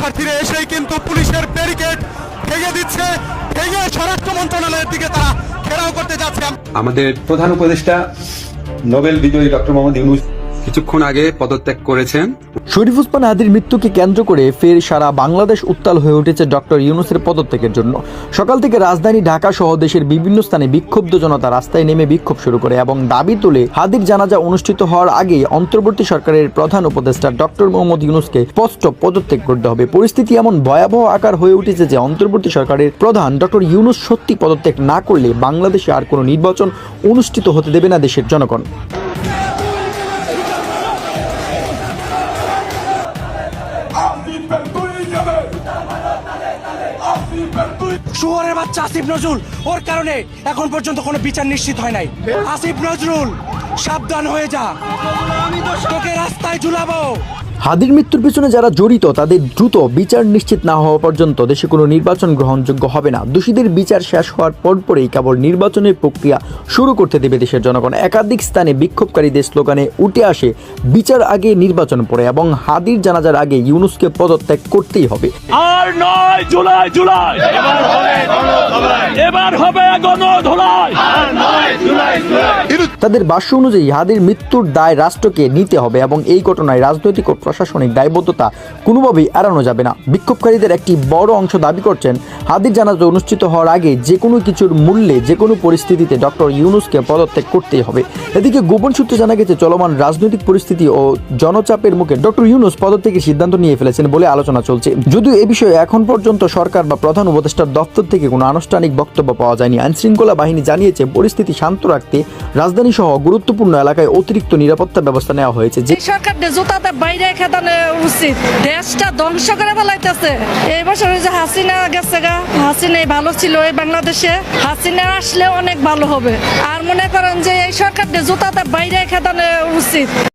শরণার্থীরা এসেই কিন্তু পুলিশের ব্যারিকেড ভেঙে দিচ্ছে, ভেঙে স্বরাষ্ট্র মন্ত্রণালয়ের দিকে তারা ঘেরাও করতে যাচ্ছে। আমাদের প্রধান উপদেষ্টা নোবেল বিজয়ী ডক্টর মোহাম্মদ ইউনুস কিছুক্ষণ আগে পদত্যাগ করেছেন। শরীফ উসমান হাদির মৃত্যুকে কেন্দ্র করে ফের সারা বাংলাদেশ উত্তাল হয়ে উঠেছে ডক্টর ইউনুসের পদত্যাগের জন্য। সকাল থেকে রাজধানী ঢাকা সহ দেশের বিভিন্ন স্থানে বিক্ষুব্ধ জনতা রাস্তায় নেমে বিক্ষোভ শুরু করে এবং দাবি তুলে হাদির জানাজা অনুষ্ঠিত হওয়ার আগে অন্তর্বর্তী সরকারের প্রধান উপদেষ্টা ডক্টর মোহাম্মদ ইউনুসকে স্পষ্ট পদত্যাগ করতে হবে। পরিস্থিতি এমন ভয়াবহ আকার হয়ে উঠেছে যে অন্তর্বর্তী সরকারের প্রধান ডক্টর ইউনুস সত্যি পদত্যাগ না করলে বাংলাদেশে আর কোনো নির্বাচন অনুষ্ঠিত হতে দেবে না দেশের জনগণ। শুয়ারের বাচ্চা আসিফ নজরুল। ওর কারণে এখন পর্যন্ত কোনো বিচার নিশ্চিত হয় নাই। আসিফ নজরুল! সাবধান হয়ে যা। তোকে রাস্তায় ঝুলাবো। হাদির মৃত্যুর পিছনে যারা জড়িত তাদের দ্রুত বিচার নিশ্চিত না হওয়া পর্যন্ত দেশে কোনো নির্বাচন গ্রহণযোগ্য হবে না। দোষীদের বিচার শেষ হওয়ার পরপরেই কেবল নির্বাচনের প্রক্রিয়া শুরু করতে দেবে দেশের জনগণ। একাধিক স্থানে বিক্ষোভকারীদের স্লোগানে উঠে আসে বিচার আগে নির্বাচন পরে এবং হাদির জানাজার আগে ইউনুসকে পদত্যাগ করতেই হবে। আর নয় জুলাই জুলাই। এবার হবে তাদের ভাষ্য অনুযায়ী হাদির মৃত্যুর দায় রাষ্ট্রকে নিতে হবে এবং এই ঘটনায় রাজনৈতিক ও প্রশাসনিক দায়বদ্ধতা কোনোভাবেই এড়ানো যাবে না। বিক্ষোভকারীদের একটি বড় অংশ দাবি করছেন, হাদির জানাজা অনুষ্ঠিত হওয়ার আগে যে কোনো কিছুর মূল্যে যে কোনো পরিস্থিতিতে ডক্টর ইউনুসকে পদত্যাগ করতেই হবে। এদিকে গোপন সূত্রে জানা গেছে, চলমান রাজনৈতিক পরিস্থিতি ও জনচাপের মুখে ডক্টর ইউনুস পদত্যাগের সিদ্ধান্ত নিয়ে ফেলেছেন বলে আলোচনা চলছে। যদিও এ বিষয়ে এখন পর্যন্ত সরকার বা প্রধান উপদেষ্টার দপ্তর থেকে কোনো আনুষ্ঠানিক বক্তব্য পাওয়া যায়নি। আইনশৃঙ্খলা বাহিনী জানিয়েছে, পরিস্থিতি শান্ত রাখতে রাজধানী সহ গুরুত্বপূর্ণ এলাকায় অতিরিক্ত নিরাপত্তা ব্যবস্থা নেওয়া হয়েছে। যে সরকার জুতাতে বাইরে খেদানো উচিত। দেশটা ধ্বংস করে ফেলাইতেছে। এই বছর যে হাসিনা গেছে গা, হাসিনাই ভালো ছিল এই বাংলাদেশে। হাসিনা আসলে অনেক ভালো হবে। আর মনে করেন যে এই সরকার জুতাতে বাইরে খেদানো উচিত।